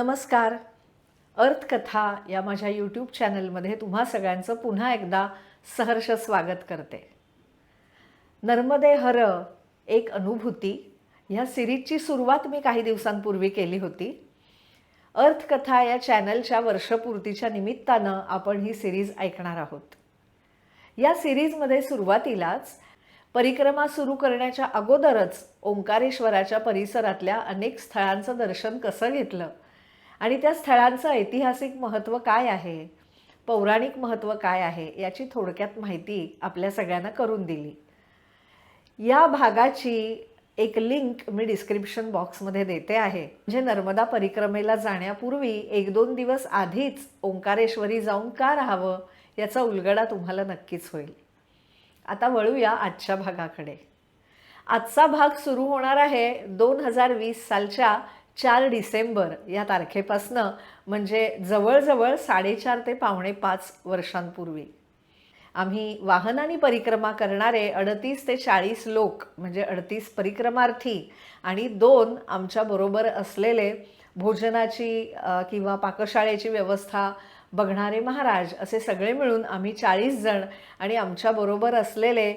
नमस्कार. अर्थकथा या माझ्या यूट्यूब चॅनलमध्ये तुम्हा सगळ्यांचं पुन्हा एकदा सहर्ष स्वागत करते. नर्मदे हर एक अनुभूती ह्या सिरीजची सुरुवात मी काही दिवसांपूर्वी केली होती. अर्थकथा या चॅनलच्या वर्षपूर्तीच्या निमित्तानं आपण ही सिरीज ऐकणार आहोत. या सिरीजमध्ये सुरुवातीलाच परिक्रमा सुरू करण्याच्या अगोदरच ओंकारेश्वराच्या परिसरातल्या अनेक स्थळांचं दर्शन कसं घेतलं आणि त्या स्थळांचं ऐतिहासिक महत्त्व काय आहे? पौराणिक महत्त्व काय आहे? याची थोडक्यात माहिती आपल्या सगळ्यांना करून दिली. या भागाची एक लिंक मी डिस्क्रिप्शन बॉक्समध्ये देते आहे. म्हणजे नर्मदा परिक्रमेला जाण्यापूर्वी एक दोन दिवस आधीच ओंकारेश्वरी जाऊन का राहावं याचा उलगडा तुम्हाला नक्कीच होईल. आता वळूया आजच्या भागाकडे. आजचा भाग सुरू होणार आहे दोन हजार वीस सालच्या चार डिसेंबर या तारखेपासनं म्हणजे जवळजवळ साडेचार ते पावणे पाच वर्षांपूर्वी. आम्ही वाहनाने परिक्रमा करणारे अडतीस ते चाळीस लोक म्हणजे अडतीस परिक्रमार्थी आणि दोन आमच्याबरोबर असलेले भोजनाची किंवा पाकशाळेची व्यवस्था बघणारे महाराज असे सगळे मिळून आम्ही चाळीस जण आणि आमच्याबरोबर असलेले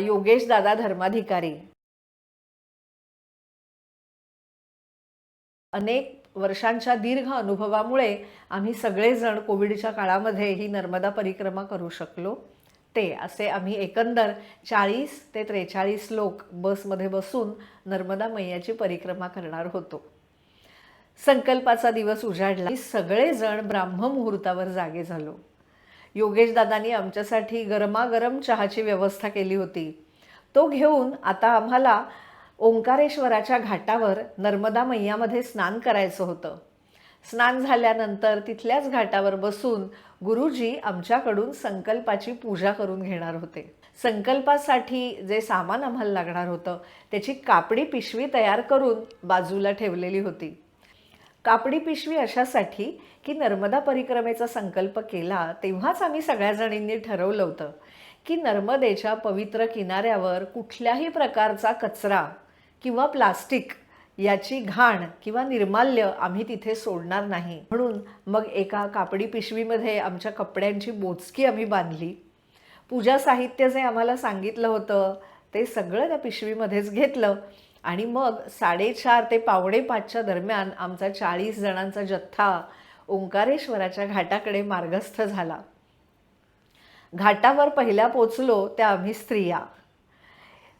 योगेश दादा धर्माधिकारी. अनेक वर्षांच्या दीर्घ अनुभवामुळे आम्ही सगळेजण कोविडच्या काळामध्ये ही नर्मदा परिक्रमा करू शकलो. ते असे आम्ही एकंदर चाळीस ते त्रेचाळीस लोक बसमध्ये बसून नर्मदा मैयाची परिक्रमा करणार होतो. संकल्पाचा दिवस उजाडला. सगळेजण ब्राह्ममुहूर्तावर जागे झालो. योगेश दादांनी आमच्यासाठी गरमागरम चहाची व्यवस्था केली होती. तो घेऊन आता आम्हाला ओंकारेश्वराच्या घाटावर नर्मदा मैयामध्ये स्नान करायचं होतं. स्नान झाल्यानंतर तिथल्याच घाटावर बसून गुरुजी आमच्याकडून संकल्पाची पूजा करून घेणार होते. संकल्पासाठी जे सामान आम्हाला लागणार होतं त्याची कापडी पिशवी तयार करून बाजूला ठेवलेली होती. कापडी पिशवी अशासाठी की नर्मदा परिक्रमेचा संकल्प केला तेव्हाच आम्ही सगळ्या जणींनी ठरवलं होतं की नर्मदेच्या पवित्र किनाऱ्यावर कुठल्याही प्रकारचा कचरा किंवा प्लास्टिक याची घाण किंवा निर्माल्य आम्ही तिथे सोडणार नाही. म्हणून मग एका कापडी पिशवीमध्ये आमच्या कपड्यांची बोचकी आम्ही बांधली. पूजा साहित्य जे आम्हाला सांगितलं होतं ते सगळं त्या पिशवीमध्येच घेतलं आणि मग साडेचार ते पावणे पाचच्या दरम्यान आमचा चाळीस जणांचा जथ्था ओंकारेश्वराच्या घाटाकडे मार्गस्थ झाला. घाटावर पहिल्या पोचलो त्या आम्ही स्त्रिया.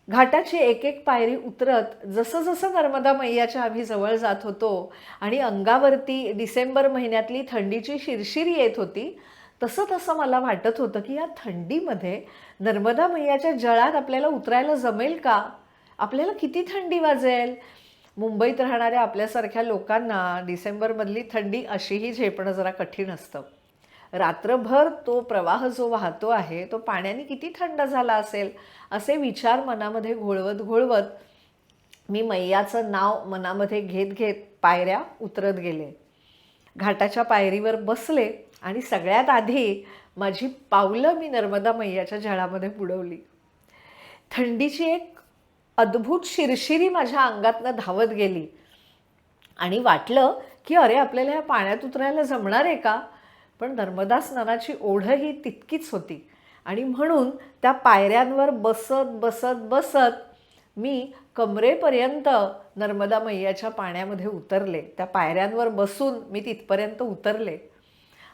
घाटाची एक एक पायरी उतरत जसं जसं नर्मदा मैयाच्या आम्ही जवळ जात होतो आणि अंगावरती डिसेंबर महिन्यातली थंडीची शिरशिरी येत होती तसं तसं मला वाटत होतं की या थंडीमध्ये नर्मदा मैयाच्या जळात आपल्याला उतरायला जमेल का? आपल्याला किती थंडी वाजेल? मुंबईत राहणाऱ्या आपल्यासारख्या लोकांना डिसेंबरमधली थंडी अशीही झेपणं जरा कठीण असतं. रात्रभर तो प्रवाह जो वाहतो आहे तो पाण्याने किती थंड झाला असेल असे विचार मनामध्ये घोळवत घोळवत मी मैयाचं नाव मनामध्ये घेत घेत पायऱ्या उतरत गेले. घाटाच्या पायरीवर बसले आणि सगळ्यात आधी माझी पावलं मी नर्मदा मैयाच्या झळामध्ये बुडवली. थंडीची एक अद्भुत शिरशिरी माझ्या अंगातनं धावत गेली आणि वाटलं की अरे आपल्याला या पाण्यात उतरायला जमणार आहे का? पण नर्मदा स्नानाची ओढही तितकीच होती. आणि म्हणून त्या पायऱ्यांवर बसत बसत बसत मी कमरेपर्यंत नर्मदा मैयाच्या पाण्यामध्ये उतरले. त्या पायऱ्यांवर बसून मी तिथपर्यंत उतरले.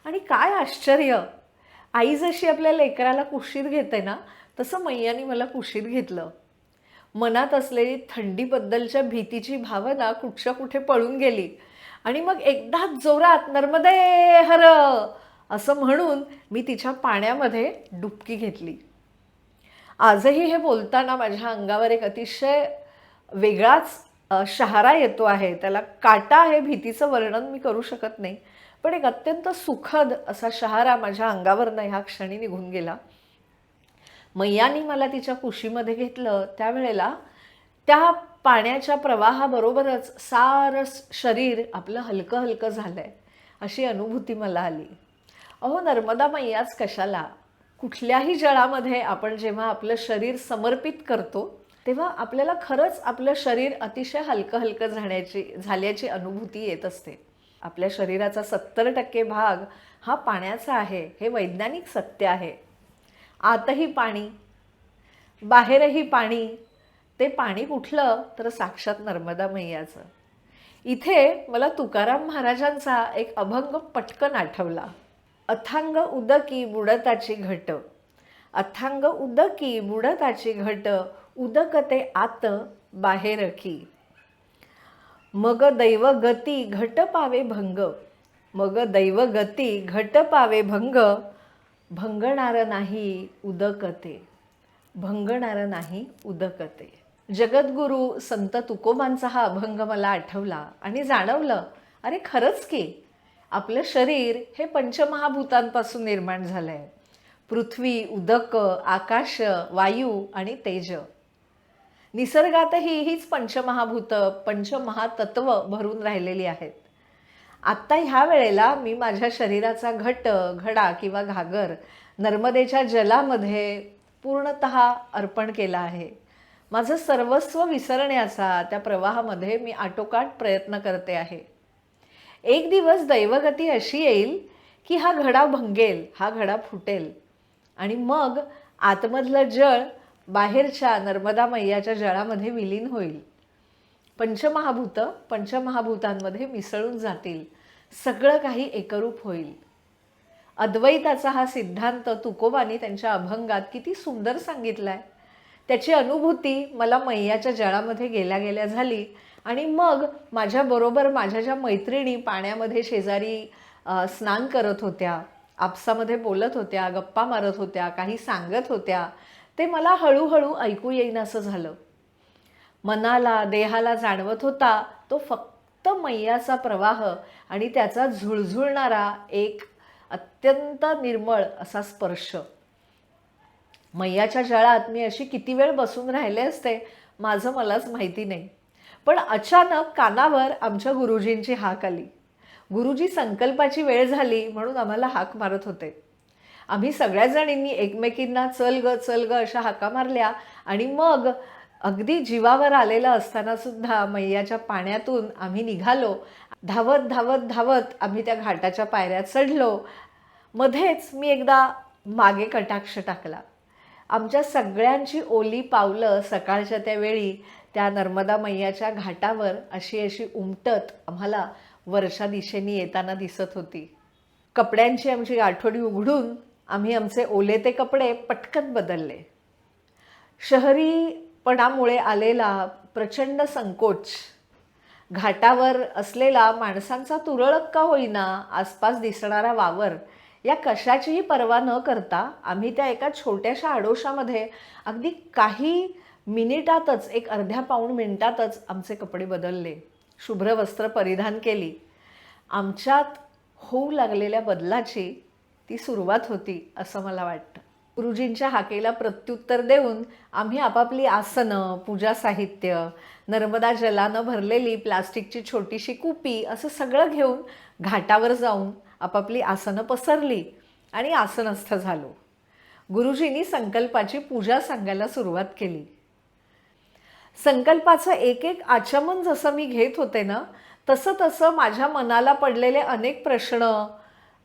आणि काय आश्चर्य! आई जशी आपल्या लेकराला कुशीत घेते ना तसं मैयाने मला कुशीत घेतलं. मनात असलेली थंडीबद्दलच्या भीतीची भावना कुठच्या कुठे पळून गेली. आणि मग एकदा जोरात नर्मदे हर! असं म्हणून मी तिच्या पाण्यामध्ये डुबकी घेतली. आजही हे बोलताना माझ्या अंगावर एक अतिशय वेगळाच शहारा येतो आहे. त्याला काटा आहे भीतीचं वर्णन मी करू शकत नाही. पण एक अत्यंत सुखद असा शहारा माझ्या अंगावरनं ह्या क्षणी निघून गेला. मैयानी मला तिच्या कुशीमध्ये घेतलं. त्यावेळेला त्या पाण्याच्या प्रवाहाबरोबरच सारं शरीर आपलं हलकं हलकं झालं आहे अशी अनुभूती मला आली. अहो नर्मदा मैयाच कशाला? कुठल्याही जळामध्ये आपण जेव्हा आपलं शरीर समर्पित करतो तेव्हा आपल्याला खरंच आपलं शरीर अतिशय हलकं हलकं झाण्याची झाल्याची अनुभूती येत असते. आपल्या शरीराचा सत्तर टक्के भाग हा पाण्याचा आहे हे वैज्ञानिक सत्य आहे. आतही पाणी बाहेरही पाणी ते पाणी कुठलं तर साक्षात नर्मदा मैयाचं. इथे मला तुकाराम महाराजांचा एक अभंग पटकन आठवला. अथांग उदकी बुडताची घट. अथांग उदकी बुडताची घट उदक ते आत बाहेर की. मग दैव गती घट पावे भंग. मग दैव गती घट पावे भंग. भंगणार नाही उदकते. भंगणार नाही उदकते. जगद्गुरू संत तुकोबांचा हा अभंग मला आठवला आणि जाणवलं अरे खरंच की आपलं शरीर हे पंचमहाभूतांपासून निर्माण झालं आहे पृथ्वी उदक आकाश वायू आणि तेज. निसर्गातही हीच पंचमहाभूतं पंचमहातत्व भरून राहिलेली आहेत. आत्ता ह्या वेळेला मी माझ्या शरीराचा घट घडा किंवा घागर नर्मदेच्या जलामध्ये पूर्णत अर्पण केला आहे. माझं सर्वस्व विसरण्याचा त्या प्रवाहामध्ये मी आटोकाट प्रयत्न करते आहे. एक दिवस दैवगती अशी येईल की हा घडा भंगेल हा घडा फुटेल. आणि मग आतमधलं जळ बाहेरच्या नर्मदा मैयाच्या जळामध्ये विलीन होईल. पंचमहाभूत पंचमहाभूतांमध्ये मिसळून जातील. सगळं काही एकरूप होईल. अद्वैताचा हा सिद्धांत तुकोबानी त्यांच्या अभंगात किती सुंदर सांगितला आहे त्याची अनुभूती मला मैयाच्या जळामध्ये गेल्या गेल्या झाली. आणि मग माझ्याबरोबर माझ्या ज्या मैत्रिणी पाण्यामध्ये शेजारी स्नान करत होत्या आपसामध्ये बोलत होत्या गप्पा मारत होत्या काही सांगत होत्या ते मला हळूहळू ऐकू येईन असं झालं. मनाला देहाला जाणवत होता तो फक्त मैयाचा प्रवाह आणि त्याचा झुळझुळणारा एक अत्यंत निर्मळ असा स्पर्श. मैयाच्या जळात मी अशी किती वेळ बसून राहिले असते माझं मलाच माहिती नाही. पण अचानक कानावर आमच्या गुरुजींची हाक आली. गुरुजी संकल्पाची वेळ झाली म्हणून आम्हाला हाक मारत होते. आम्ही सगळ्या जणींनी एकमेकींना चल ग चल ग अशा हाका मारल्या आणि मग अगदी जीवावर आलेलं असताना सुद्धा मैयाच्या पाण्यातून आम्ही निघालो. धावत धावत धावत आम्ही त्या घाटाच्या पायऱ्या चढलो. मध्येच मी एकदा मागे कटाक्ष टाकला. आमच्या सगळ्यांची ओली पावलं सकाळच्या त्यावेळी त्या नर्मदा मैयाच्या घाटावर अशी अशी उमटत आम्हाला वर्षा दिशेने येताना दिसत होती. कपड्यांची आमची गाठोडी उघडून आम्ही आमचे ओले ते कपडे पटकन बदलले. शहरीपणामुळे आलेला प्रचंड संकोच. घाटावर असलेला माणसांचा तुरळक का होईना आसपास दिसणारा वावर या कशाचीही पर्वा न करता आम्ही त्या एका छोट्याशा आडोशामध्ये अगदी काही मिनिटातच एक अर्ध्या पाऊण मिनिटातच आमचे कपडे बदलले शुभ्र वस्त्र परिधान केली. आमच्यात होऊ लागलेल्या बदलाची ती सुरुवात होती असं मला वाटतं. गुरुजींच्या हाकेला प्रत्युत्तर देऊन आम्ही आपापली आसनं पूजा साहित्य नर्मदा जलानं भरलेली प्लास्टिकची छोटीशी कुपी असं सगळं घेऊन घाटावर जाऊन आपापली आसनं पसरली आणि आसनस्थ झालो. गुरुजींनी संकल्पाची पूजा सांगायला सुरुवात केली. संकल्पाचं एक एक आचमन जसं मी घेत होते ना तसं तसं माझ्या मनाला पडलेले अनेक प्रश्न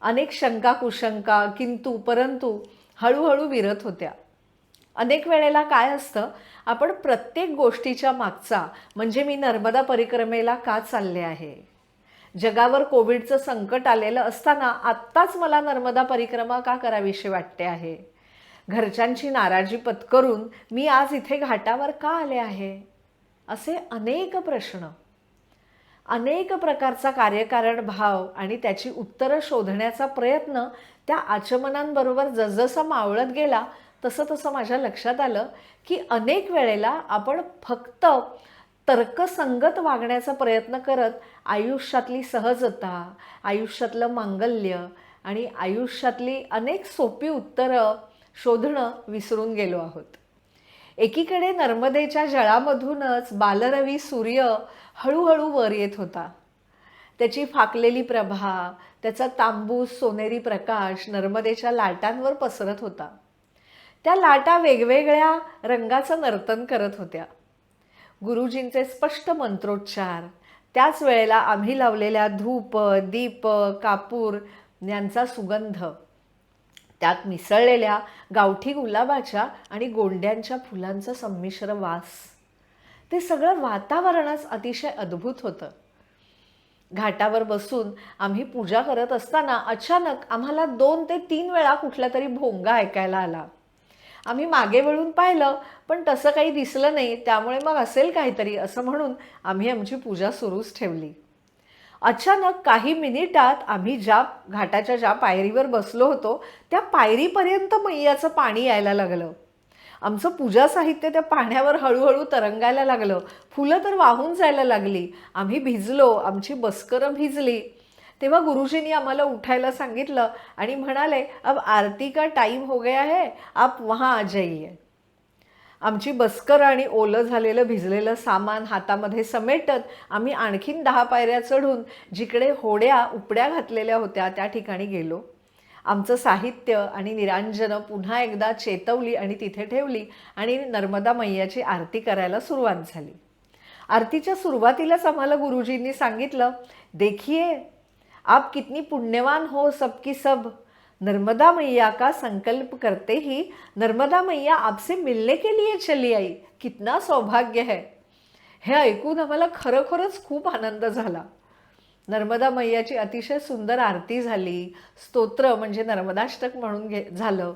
अनेक शंका कुशंका किंतु परंतु हळूहळू विरत होत्या. अनेक वेळेला काय असतं आपण प्रत्येक गोष्टीच्या मागचा म्हणजे मी नर्मदा परिक्रमेला का चालले आहे? जगावर कोविडचं संकट आलेलं असताना आत्ताच मला नर्मदा परिक्रमा का करावीशी वाटते आहे? घरच्यांची नाराजी पत्करून मी आज इथे घाटावर का आले आहे? असे अनेक प्रश्न. अनेक प्रकारचा कार्यकारण भाव आणि त्याची उत्तरं शोधण्याचा प्रयत्न त्या आचमनांबरोबर जसजसा मावळत गेला तसं तसं माझ्या लक्षात आलं की अनेक वेळेला आपण फक्त तर्कसंगत वागण्याचा प्रयत्न करत आयुष्यातली सहजता आयुष्यातलं मांगल्य आणि आयुष्यातली अनेक सोपी उत्तरं शोधणं विसरून गेलो आहोत. एकीकडे नर्मदेच्या जळामधूनच बालरवी सूर्य हळूहळू वर येत होता. त्याची फाकलेली प्रभा त्याचा तांबूस सोनेरी प्रकाश नर्मदेच्या लाटांवर पसरत होता. त्या लाटा वेगवेगळ्या रंगाचं नर्तन करत होत्या. गुरुजींचे स्पष्ट मंत्रोच्चार. त्याच वेळेला आम्ही लावलेल्या धूप दीप कापूर यांचा सुगंध. त्यात मिसळलेल्या गावठी गुलाबाच्या आणि गोंड्यांच्या फुलांचा संमिश्र वास. ते सगळं वातावरणच अतिशय अद्भुत होतं. घाटावर बसून आम्ही पूजा करत असताना अचानक आम्हाला दोन ते तीन वेळा कुठला तरी भोंगा ऐकायला आला. आम्ही मागे वळून पाहिलं पण तसं काही दिसलं नाही. त्यामुळे मग असेल काहीतरी असं म्हणून आम्ही आमची पूजा सुरूच ठेवली. अचानक काही मिनिटात आम्ही ज्या घाटाच्या ज्या पायरीवर बसलो होतो त्या पायरीपर्यंत मैयाचं पाणी यायला लागलं. आमचं पूजा साहित्य त्या पाण्यावर हळूहळू तरंगायला लागलं. फुलं तर वाहून जायला लागली. आम्ही भिजलो आमची बस्करं भिजली. तेव्हा गुरुजींनी आम्हाला उठायला सांगितलं आणि म्हणाले अब आरती का टाईम हो गया है? आप वहाँ आ जाइए. आमची बस्कर आणि ओलं झालेलं भिजलेलं सामान हातामध्ये समेटत आम्ही आणखीन दहा पायऱ्या चढून जिकडे होड्या उपड्या घातलेल्या होत्या त्या ठिकाणी गेलो. आमचं साहित्य आणि निरांजनं पुन्हा एकदा चेतवली आणि तिथे ठेवली आणि नर्मदा मैयाची आरती करायला सुरुवात झाली. आरतीच्या सुरुवातीलाच आम्हाला गुरुजींनी सांगितलं देखिए आप कितनी पुण्यवान हो सबकी सब। नर्मदा मैया का संकल्प करते ही नर्मदा मैया आपसे मिलने के लिए चली आई। कितना सौभाग्य है। हे ऐकून आम्हाला खरोखरच खूप आनंद झाला। नर्मदा मैयाची अतिशय सुंदर आरती झाली। स्तोत्र म्हणजे नर्मदाष्टक म्हणून घे झालं।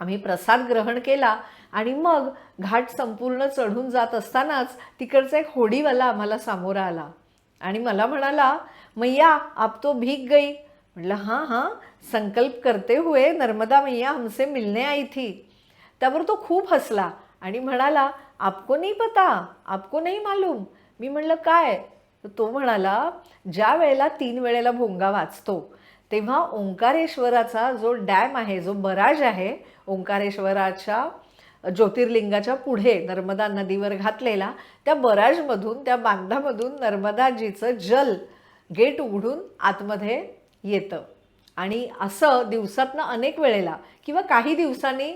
आम्ही प्रसाद ग्रहण केला आणि मग घाट संपूर्ण चढून जात असतानाच तिकडचा एक होडीवाला आम्हाला सामोरा आला। आणि मला म्हणाला मैया आप तो भीग गई. म्हटलं हां हां संकल्प करते हुए नर्मदा मैया हमसे मिलने आई थी. त्यावर तो खूप हसला आणि म्हणाला आपको नाही पता आपको नाही मालूम. मी म्हणलं काय? तो म्हणाला ज्या वेळेला तीन वेळेला भोंगा वाचतो तेव्हा ओंकारेश्वराचा जो डॅम आहे जो बराज आहे ओंकारेश्वराच्या ज्योतिर्लिंगाच्या पुढे नर्मदा नदीवर घातलेला त्या बराजमधून त्या बांधामधून नर्मदाजीचं जल गेट उघडून आतमध्ये येतं. आणि असं दिवसातनं अनेक वेळेला किंवा काही दिवसांनी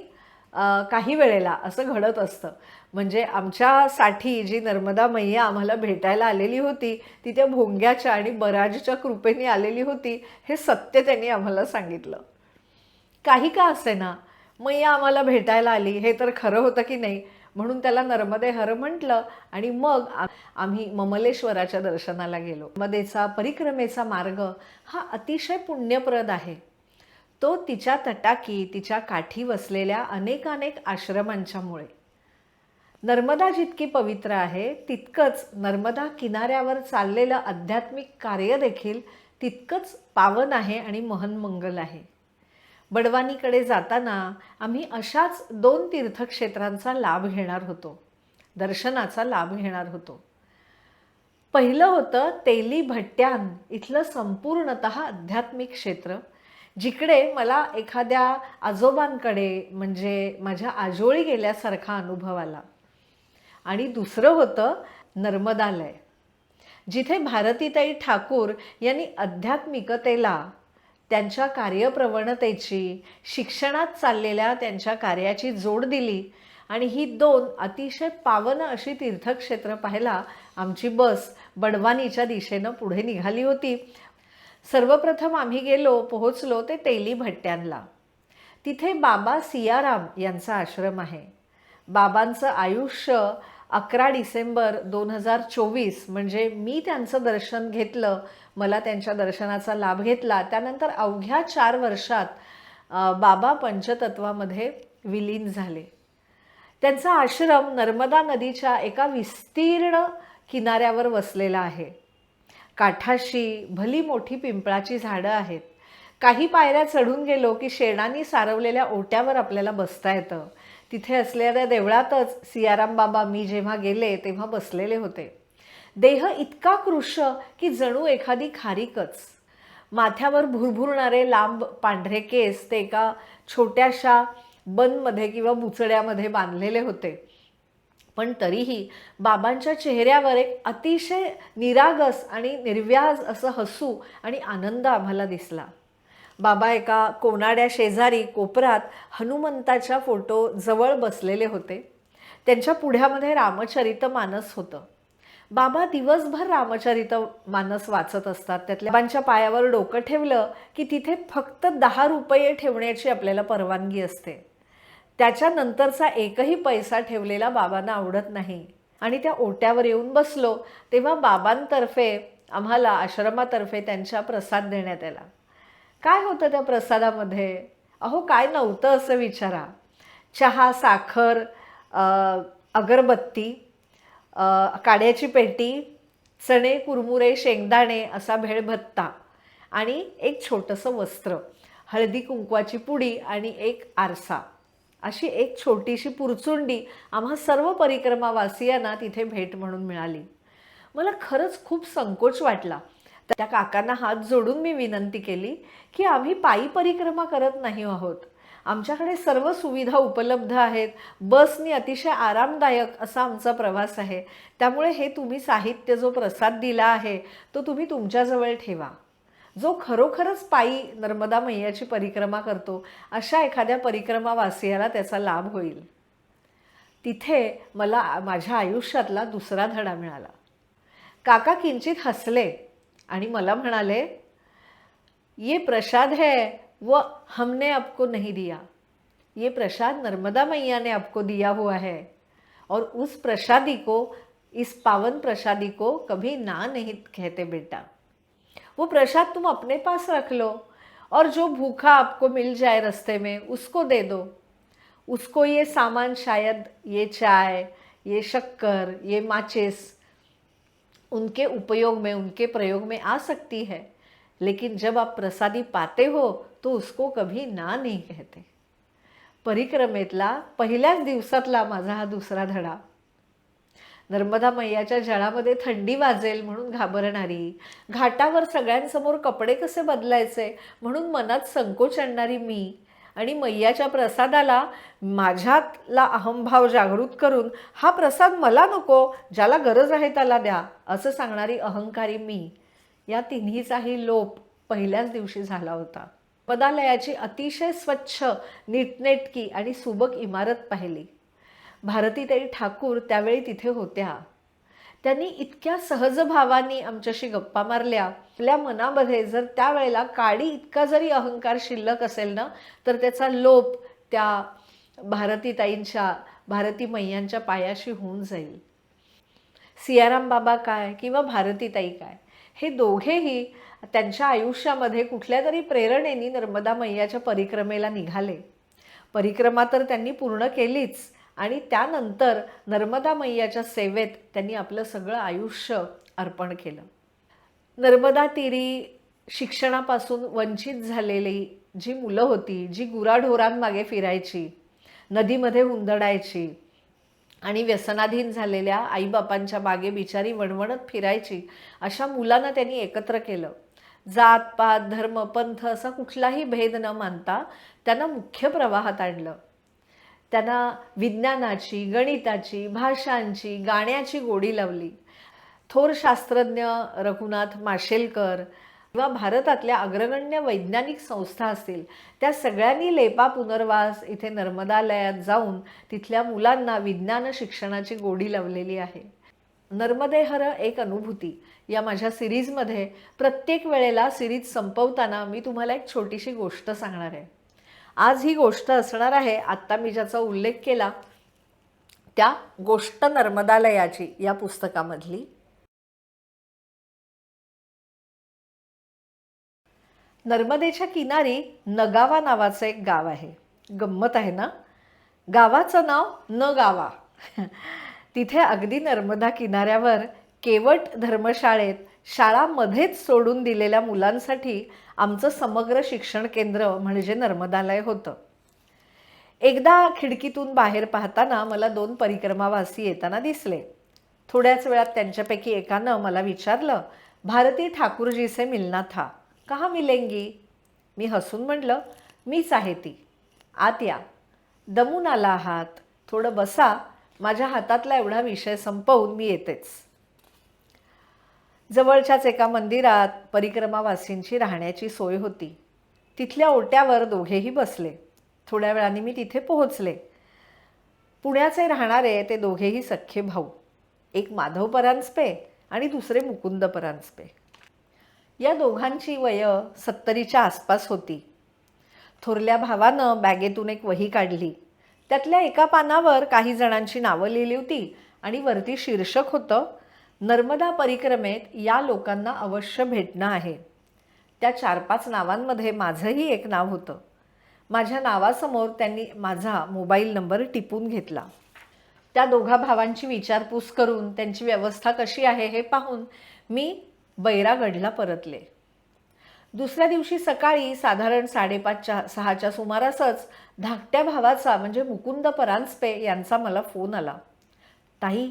काही वेळेला असं घडत असतं. म्हणजे आमच्यासाठी जी नर्मदा मैया आम्हाला भेटायला आलेली होती ती त्या भोंग्याच्या आणि बराजच्या कृपेने आलेली होती हे सत्य त्यांनी आम्हाला सांगितलं. काही का असे ना मैया आम्हाला भेटायला आली. हे तर खरं होतं की नाही? म्हणून त्याला नर्मदे हर म्हटलं आणि मग आम्ही ममलेश्वराच्या दर्शनाला गेलो. नर्मदेचा परिक्रमेचा मार्ग हा अतिशय पुण्यप्रद आहे. तो तिच्या तटाकी तिच्या काठी वसलेल्या अनेकानेक आश्रमांच्यामुळे. नर्मदा जितकी पवित्र आहे तितकंच नर्मदा किनाऱ्यावर चाललेलं आध्यात्मिक कार्य देखील तितकंच पावन आहे आणि महनमंगल आहे. बडवानीकडे जाताना आम्ही अशाच दोन तीर्थक्षेत्रांचा लाभ घेणार होतो. दर्शनाचा लाभ घेणार होतो. पहिलं होतं तेली भट्ट्यान इथलं संपूर्णत आध्यात्मिक क्षेत्र जिकडे मला एखाद्या आजोबांकडे म्हणजे माझ्या आजोळी गेल्यासारखा अनुभव आला. आणि दुसरं होतं नर्मदालय जिथे भारतीताई ठाकूर यांनी आध्यात्मिकतेला त्यांच्या कार्यप्रवणतेची शिक्षणात चाललेल्या त्यांच्या कार्याची जोड दिली आणि ही दोन अतिशय पावन अशी तीर्थक्षेत्र पाहायला आमची बस बडवानीच्या दिशेनं पुढे निघाली होती. सर्वप्रथम आम्ही गेलो पोहोचलो ते तेली भट्ट्यांला. तिथे बाबा सियाराम यांचा आश्रम आहे. बाबांचं आयुष्य अकरा डिसेंबर दोन हजार चोवीस म्हणजे मी त्यांचं दर्शन घेतलं मला त्यांच्या दर्शनाचा लाभ घेतला. त्यानंतर अवघ्या चार वर्षात बाबा पंचतत्वामध्ये विलीन झाले. त्यांचा आश्रम नर्मदा नदीच्या एका विस्तीर्ण किनाऱ्यावर वसलेला आहे. काठाशी भली मोठी पिंपळाची झाडं आहेत. काही पायऱ्या चढून गेलो की शेणानी सारवलेल्या ओट्यावर आपल्याला बसता येतं. तिथे असलेल्या देवळातच सियाराम बाबा मी जेव्हा गेले तेव्हा बसलेले होते. देह इतका कृश की जणू एखादी खारीकच. माथ्यावर भुरभुरणारे लांब पांढरे केस ते एका छोट्याशा बनमध्ये किंवा बुचड्यामध्ये बांधलेले होते. पण तरीही बाबांच्या चेहऱ्यावर एक अतिशय निरागस आणि निर्व्याज असं हसू आणि आनंद आम्हाला दिसला. बाबा एका कोनाड्या शेजारी कोपरात हनुमंताच्या फोटो जवळ बसलेले होते. त्यांच्या पुढ्यामध्ये रामचरित मानस होतं. बाबा दिवसभर रामचरित मानस वाचत असतात. त्यातल्या बाबांच्या पायावर डोकं ठेवलं की तिथे फक्त दहा रुपये ठेवण्याची आपल्याला परवानगी असते. त्याच्यानंतरचा एकही पैसा ठेवलेला बाबांना आवडत नाही. आणि त्या ओट्यावर येऊन बसलो तेव्हा बाबांतर्फे आम्हाला आश्रमातर्फे त्यांच्या प्रसाद देण्यात आला. काय होतं त्या प्रसादामध्ये? अहो काय नव्हतं असं विचारा. चहा साखर अगरबत्ती काड्याची पेटी चणे कुरमुरे शेंगदाणे असा भेळभत्ता आणि एक छोटंसं वस्त्र हळदी कुंकवाची पुडी आणि एक आरसा. अशी एक छोटीशी पुरचुंडी आम्हा सर्व परिक्रमावासियांना तिथे भेट म्हणून मिळाली. मला खरंच खूप संकोच वाटला. त्या काकांना हात जोडून मी विनंती केली की आम्ही पायी परिक्रमा करत नाही आहोत. आमच्याकडे सर्व सुविधा उपलब्ध आहेत. बसनी अतिशय आरामदायक असा आमचा प्रवास आहे. त्यामुळे हे तुम्ही साहित्य जो प्रसाद दिला आहे तो तुम्ही तुमच्याजवळ ठेवा. जो खरोखरच पायी नर्मदा मैयाची परिक्रमा करतो अशा एखाद्या परिक्रमावासियाला त्याचा लाभ होईल. तिथे मला माझ्या आयुष्यातला दुसरा धडा मिळाला. काका किंचित हसले. आणि मला म्हणाले, ये प्रसाद है, वो हमने आपको नहीं दिया. ये प्रसाद नर्मदा मैया ने आपको दिया हुआ है. और उस प्रसादी को, इस पावन प्रसादी को कभी ना नहीं कहते बेटा. वो प्रसाद तुम अपने पास रख लो और जो भूखा आपको मिल जाए रास्ते में, उसको दे दो. उसको ये सामान शायद, ये चाय, ये शक्कर, ये माचिस उनके उपयोग में उनके प्रयोग में आ सकती है। लेकिन जब आप प्रसादी पाते हो तो उसको कभी ना नहीं कहते। परिक्रमेतला पहिल्याच दिवसातला माझा हा दुसरा धडा। नर्मदा मैयाच्या जळामध्ये थंडी वाजेल म्हणून घाबरणारी घाटावर सगळ्यांसमोर कपडे कसे बदलायचे म्हणून मनात संकोच आणणारी मी आणि मैयाच्या प्रसादाला माझ्यातला अहंभाव जागृत करून हा प्रसाद मला नको ज्याला गरज आहे त्याला द्या असं सांगणारी अहंकारी मी या तिन्हीचाही लोप पहिल्याच दिवशी झाला होता. पदालयाची अतिशय स्वच्छ नीटनेटकी आणि सुबक इमारत पाहिली. भारतीताई ठाकूर त्यावेळी तिथे होत्या. त्यांनी इतक्या सहज भावानी आमच्याशी गप्पा मारल्या. आपल्या मनामध्ये जर त्यावेळेला काडी इतका जरी अहंकार शिल्लक असेल ना तर त्याचा लोप त्या भारतीताईंच्या भारती मैयांच्या पायाशी होऊन जाईल. सियाराम बाबा काय किंवा भारतीताई काय हे दोघेही त्यांच्या आयुष्यामध्ये कुठल्या तरी प्रेरणेने नर्मदा मैयाच्या परिक्रमेला निघाले. परिक्रमा तर त्यांनी पूर्ण केलीच. आणि त्यानंतर नर्मदा मैयाच्या सेवेत त्यांनी आपलं सगळं आयुष्य अर्पण केलं. नर्मदा तिरी शिक्षणापासून वंचित झालेली जी मुलं होती जी गुराढोरांमागे फिरायची नदीमध्ये हुंदडायची आणि व्यसनाधीन झालेल्या आईबापांच्या मागे बिचारी वणवणत फिरायची अशा मुलांना त्यांनी एकत्र केलं. जात पात धर्म पंथ असा कुठलाही भेद न मानता त्यांना मुख्य प्रवाहात आणलं. त्यांना विज्ञानाची गणिताची भाषांची गाण्याची गोडी लावली. थोर शास्त्रज्ञ रघुनाथ माशेलकर किंवा भारतातल्या अग्रगण्य वैज्ञानिक संस्था असतील त्या सगळ्यांनी लेपा पुनर्वास इथे नर्मदालयात जाऊन तिथल्या मुलांना विज्ञान शिक्षणाची गोडी लावलेली आहे. नर्मदेहर एक अनुभूती. या माझ्या सिरीजमध्ये प्रत्येक वेळेला सिरीज संपवताना मी तुम्हाला एक छोटीशी गोष्ट सांगणार आहे. आज ही गोष्ट असणार आहे आत्ता मी ज्याचा उल्लेख केला त्या गोष्ट नर्मदालयाची या पुस्तकामधली. नर्मदेच्या किनारी नगावा नावाचं एक गाव आहे. गंमत आहे ना? गावाचं नाव न गावा तिथे अगदी नर्मदा किनाऱ्यावर केवट धर्मशाळेत शाळामध्येच सोडून दिलेल्या मुलांसाठी आमचं समग्र शिक्षण केंद्र म्हणजे नर्मदालय होतं. एकदा खिडकीतून बाहेर पाहताना मला दोन परिक्रमावासी येताना दिसले. थोड्याच वेळात त्यांच्यापैकी एकानं मला विचारलं भारती ठाकूरजीचे मिलना था कहा मिलेंगी? मी हसून म्हटलं मीच आहे ती. आत या. दमून आला आहात. थोडं बसा. माझ्या हातातला एवढा विषय संपवून मी येतेच. जवळच्याच एका मंदिरात परिक्रमावासींची राहण्याची सोय होती. तिथल्या ओट्यावर दोघेही बसले. थोड्या वेळाने मी तिथे पोहोचले. पुण्याचे राहणारे ते दोघेही सख्खे भाऊ. एक माधव परांजपे आणि दुसरे मुकुंद परांजपे. या दोघांची वय सत्तरीच्या आसपास होती. थोरल्या भावानं बॅगेतून एक वही काढली. त्यातल्या एका पानावर काही जणांची नावं लिहिली होती आणि वरती शीर्षक होतं नर्मदा परिक्रमेत या लोकांना अवश्य भेटणं आहे. त्या चार पाच नावांमध्ये माझंही एक नाव होतं. माझ्या नावासमोर त्यांनी माझा मोबाईल नंबर टिपून घेतला. त्या दोघा भावांची विचारपूस करून त्यांची व्यवस्था कशी आहे हे पाहून मी बैरागडला परतले. दुसऱ्या दिवशी सकाळी साधारण साडेपाचच्या सहाच्या सुमारासच धाकट्या भावाचा म्हणजे मुकुंद परांजपे यांचा मला फोन आला. ताई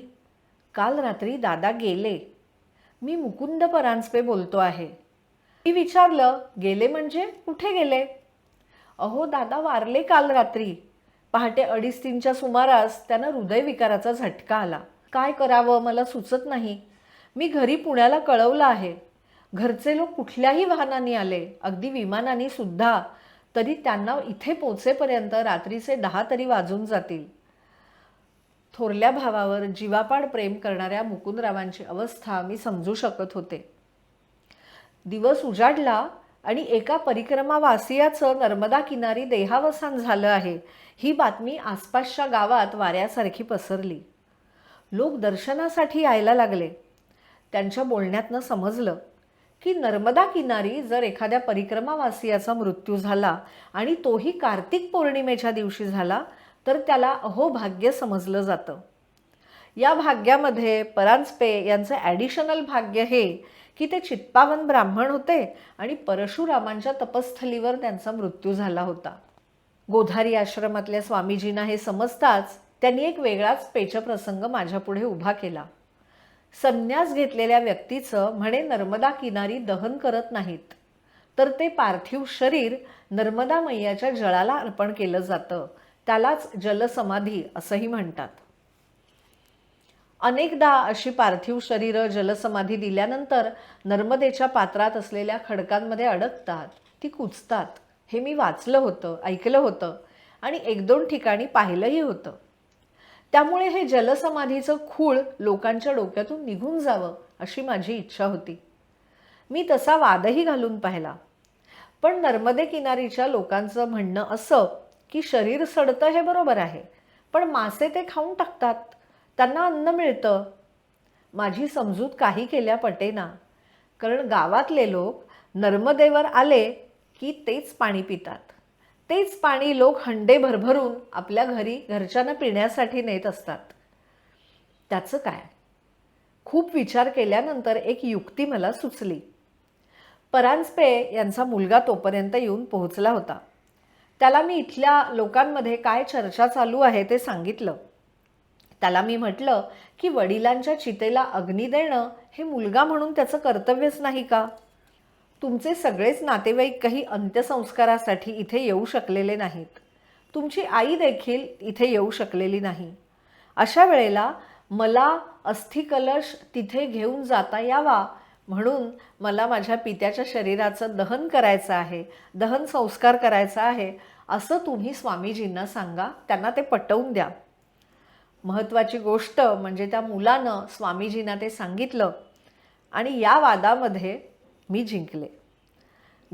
काल रात्री दादा गेले. मी मुकुंद परांजपे बोलतो आहे. मी विचारलं गेले म्हणजे? कुठे गेले? अहो दादा वारले काल रात्री. पहाटे अडीच तीनच्या सुमारास त्यांना हृदयविकाराचा झटका आला. काय करावं? मला सुचत नाही. मी घरी पुण्याला कळवलं आहे. घरचे लोक कुठल्याही वाहनाने आले. अगदी विमानाने सुद्धा. तरी त्यांना इथे पोचेपर्यंत रात्रीचे दहा तरी वाजून जातील. थोरल्या भावावर जीवापाड प्रेम करणाऱ्या मुकुंदरावांची अवस्था मी समजू शकत होते. दिवस उजाडला आणि एका परिक्रमावासियाचं नर्मदा किनारी देहावसान झालं आहे ही बातमी आसपासच्या गावात वाऱ्यासारखी पसरली. लोक दर्शनासाठी यायला लागले. त्यांच्या बोलण्यातनं समजलं की नर्मदा किनारी जर एखाद्या परिक्रमावासियाचा मृत्यू झाला आणि तोही कार्तिक पौर्णिमेच्या दिवशी झाला तर त्याला अहोभाग्य समजलं जातं. या भाग्यामध्ये परांजपे यांचं ॲडिशनल भाग्य हे की ते चित्पावन ब्राह्मण होते आणि परशुरामांच्या तपस्थलीवर त्यांचा मृत्यू झाला होता. गोधारी आश्रमातल्या स्वामीजींना हे समजताच त्यांनी एक वेगळाच पेचप्रसंग माझ्यापुढे उभा केला. संन्यास घेतलेल्या व्यक्तीचं म्हणे नर्मदा किनारी दहन करत नाहीत. तर ते पार्थिव शरीर नर्मदा मैयाच्या जळाला अर्पण केलं जातं. त्यालाच जलसमाधी असंही म्हणतात. अनेकदा अशी पार्थिव शरीरं जलसमाधी दिल्यानंतर नर्मदेच्या पात्रात असलेल्या खडकांमध्ये अडकतात ती कुचतात हे मी वाचलं होतं ऐकलं होतं आणि एक दोन ठिकाणी पाहिलंही होतं. त्यामुळे हे जलसमाधीचं खूळ लोकांच्या डोक्यातून निघून जावं अशी माझी इच्छा होती. मी तसा वादही घालून पाहिला. पण नर्मदे किनारीच्या लोकांचं म्हणणं असं की शरीर सडतं हे बरोबर आहे पण मासे ते खाऊन टाकतात. त्यांना अन्न मिळतं. माझी समजूत काही केल्या पटेना कारण गावातले लोक नर्मदेवर आले की तेच पाणी पितात. तेच पाणी लोक हंडे भरभरून आपल्या घरी घरच्यांना पिण्यासाठी नेत असतात. त्याचं काय? खूप विचार केल्यानंतर एक युक्ती मला सुचली. परांजपे यांचा मुलगा तोपर्यंत येऊन पोहोचला होता. त्याला मी इथल्या लोकांमध्ये काय चर्चा चालू आहे ते सांगितलं. त्याला मी म्हटलं की वडिलांच्या चितेला अग्नी देणं हे मुलगा म्हणून त्याचं कर्तव्यच नाही का? तुमचे सगळेच नातेवाईक काही अंत्यसंस्कारासाठी इथे येऊ शकलेले नाहीत. तुमची आई देखील इथे येऊ शकलेली नाही. अशा वेळेला मला अस्थिकलश तिथे घेऊन जाता यावा म्हणून मला माझ्या पित्याच्या शरीराचं दहन करायचं आहे दहन संस्कार करायचा आहे असं तुम्ही स्वामीजींना सांगा त्यांना ते पटवून द्या. महत्त्वाची गोष्ट म्हणजे त्या मुलानं स्वामीजींना ते सांगितलं आणि या वादामध्ये मी जिंकले.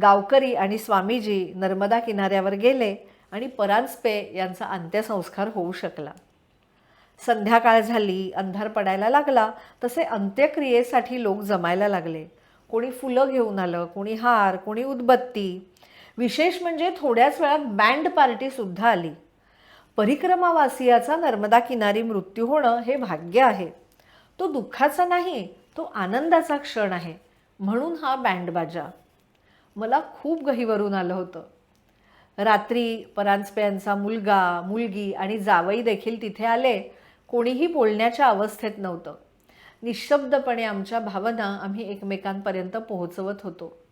गावकरी आणि स्वामीजी नर्मदा किनाऱ्यावर गेले आणि परांजपे यांचा अंत्यसंस्कार होऊ शकला. संध्याकाळ झाली अंधार पडायला लागला तसे अंत्यक्रियेसाठी लोक जमायला लागले. कोणी फुलं घेऊन आलं कोणी हार कोणी उदबत्ती. विशेष म्हणजे थोड्याच वेळात बँड पार्टीसुद्धा आली. परिक्रमावासियाचा नर्मदा किनारी मृत्यू होणं हे भाग्य आहे. तो दुःखाचा नाही तो आनंदाचा क्षण आहे. म्हणून हा बँडबाजा. मला खूप गहीवरून आलं होतं. रात्री परांजपे यांचा मुलगा मुलगी आणि जावई देखील तिथे आले. कोणीही बोलण्याच्या अवस्थेत नव्हतं. निशब्दपणे आमच्या भावना आम्ही एकमेकांपर्यंत पोहोचवत होतो.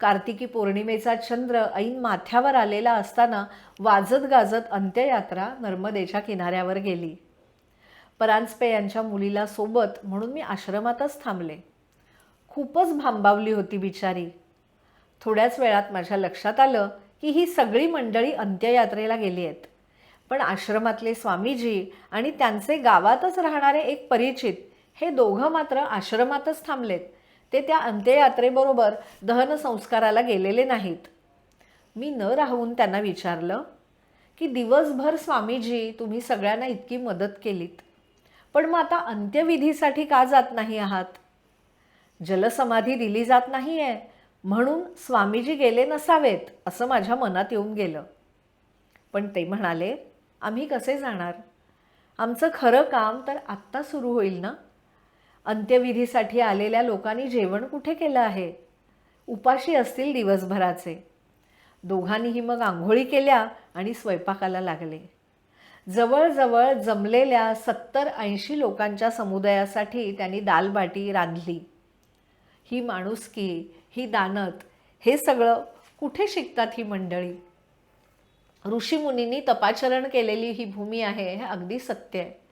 कार्तिकी पौर्णिमेचा चंद्र ऐन माथ्यावर आलेला असताना वाजत गाजत अंत्ययात्रा नर्मदेच्या किनाऱ्यावर गेली. परांजपे यांच्या मुलीला सोबत म्हणून मी आश्रमातच थांबले. खूपच भांबावली होती बिचारी. थोड्याच वेळात माझ्या लक्षात आलं की ही सगळी मंडळी अंत्ययात्रेला गेली आहेत. पण आश्रमातले स्वामीजी आणि त्यांचे गावातच राहणारे एक परिचित हे दोघं मात्र आश्रमातच थांबलेत. ते त्या अंत्ययात्रेबरोबर दहनसंस्काराला गेलेले नाहीत. मी न राहून त्यांना विचारलं की दिवसभर स्वामीजी तुम्ही सगळ्यांना इतकी मदत केलीत. पण मग आता अंत्यविधीसाठी का जात नाही आहात? जलसमाधी दिली जात नाही आहे म्हणून स्वामीजी गेले नसावेत असं माझ्या मनात येऊन गेलं. पण ते म्हणाले आम्ही कसे जाणार? आमचं खरं काम तर आत्ता सुरू होईल ना? अंत्यविधीसाठी आलेल्या लोकांनी जेवण कुठे केलं आहे? उपाशी असतील दिवसभराचे. दोघांनीही मग आंघोळी केल्या आणि स्वयंपाकाला लागले. जवळजवळ जमलेल्या सत्तर ऐंशी लोकांच्या समुदायासाठी त्यांनी दालबाटी रांधली. ही माणुसकी ही दानत हे सगळं कुठे शिकतात ही मंडळी? ऋषीमुनींनी तपाचरण केलेली ही भूमी आहे हे अगदी सत्य आहे.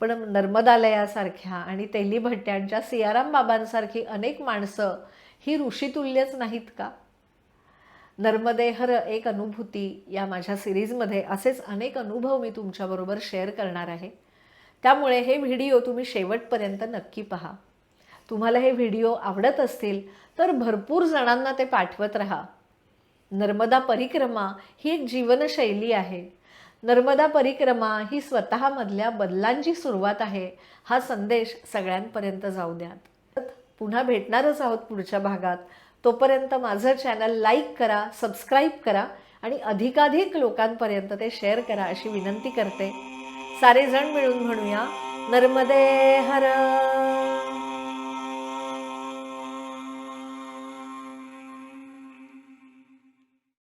पण नर्मदालयासारख्या आणि तेली भट्ट्यांच्या सियाराम बाबांसारखी अनेक माणसं ही ऋषितुल्यच नाहीत का? नर्मदेहर एक अनुभूती या माझ्या सिरीजमध्ये असेच अनेक अनुभव मी तुमच्याबरोबर शेअर करणार आहे. त्यामुळे हे व्हिडिओ तुम्ही शेवटपर्यंत नक्की पहा. तुम्हाला हे व्हिडिओ आवडत असतील तर भरपूर जणांना ते पाठवत राहा. नर्मदा परिक्रमा ही एक जीवनशैली आहे. नर्मदा परिक्रमा ही स्वतःमधल्या बदलांची सुरुवात आहे. हा संदेश सगळ्यांपर्यंत जाऊ द्या पुन्हा भेटणारच आहोत पुढच्या भागात. तोपर्यंत माझं चॅनल लाईक करा सबस्क्राईब करा आणि अधिकाधिक लोकांपर्यंत ते शेअर करा अशी विनंती करते. सारेजण मिळून म्हणूया नर्मदे हर